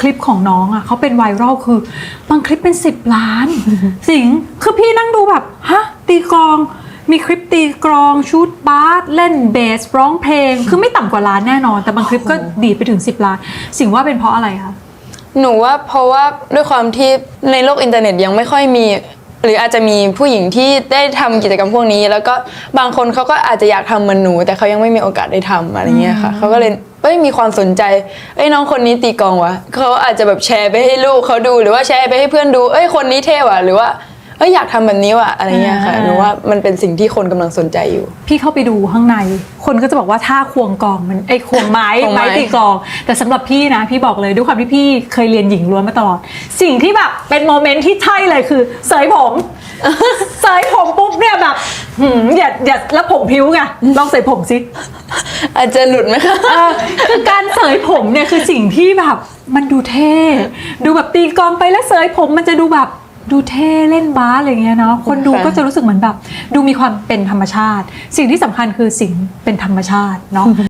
คลิปของน้องอะเขาเป็นไวรัลคือบางคลิปเป็น 10 ล้าน สิงห์คือพี่นั่งดูแบบฮะตีกลอง มีคลิปตีกลองชูดบาสเล่นเบสร้องเพลง คือไม่ต่ำกว่าล้านแน่นอน แต่บางคลิปก็ดีดไปถึง 10 ล้าน สิงห์ว่าเป็นเพราะอะไรคะหนูว่าเพราะว่าด้วยความที่ในโลกอินเทอร์เน็ตยังไม่ค่อยมี หรืออาจจะมีผู้หญิงที่ได้ทำกิจกรรมพวกนี้ แล้วก็บางคนเขาก็อาจจะอยากทำเหมือนหนู แต่เขายังไม่มีโอกาสได้ทำอะไรเงี้ยค่ะเขาก็เลยเอ้ยมีความสนใจเอ้ยน้องคนนี้ตีกลองวะเขาอาจจะแบบแชร์ไปให้ลูกเขาดู หรือว่าแชร์ไปให้เพื่อนดู เอ้ยคนนี้เท่ว่ะหรือว่า เอ้ยอยากทำแบบนี้ว่ะอะไรเงี้ยค่ะอ่าหนูว่ามันเป็นสิ่งที่คนกำลังสนใจอยู่ พี่เข้าไปดูข้างใน คนก็จะบอกว่าท่าควงกลองมันไอ้ควงไม้ควงไม้ไม้ตีกลอง แต่สำหรับพี่นะพี่บอกเลยด้วยความที่พี่เคยเรียนหญิงล้วนมาตลอด สิ่งที่แบบเป็นโมเมนต์ที่ใช่เลยคือเสยผมเสยผมปุ๊บเนี่ยแบบหืมอย่าอย่าแล้วผมพิ้วไงลองเสยผมสิอาจจะหลุดไหมคะเออคือการเสยผมเนี่ยคือสิ่งที่แบบมันดูเท่ ดูแบบตีกลองไปแล้วเสยผมมันจะดูแบบ ดูเท่เล่นบาสอะไรเงี้ยเนาะคนดูค่ะก็จะรู้สึกเหมือนแบบ ดูมีความเป็นธรรมชาติ สิ่งที่สำคัญคือสิ่งเป็นธรรมชาติเนาะ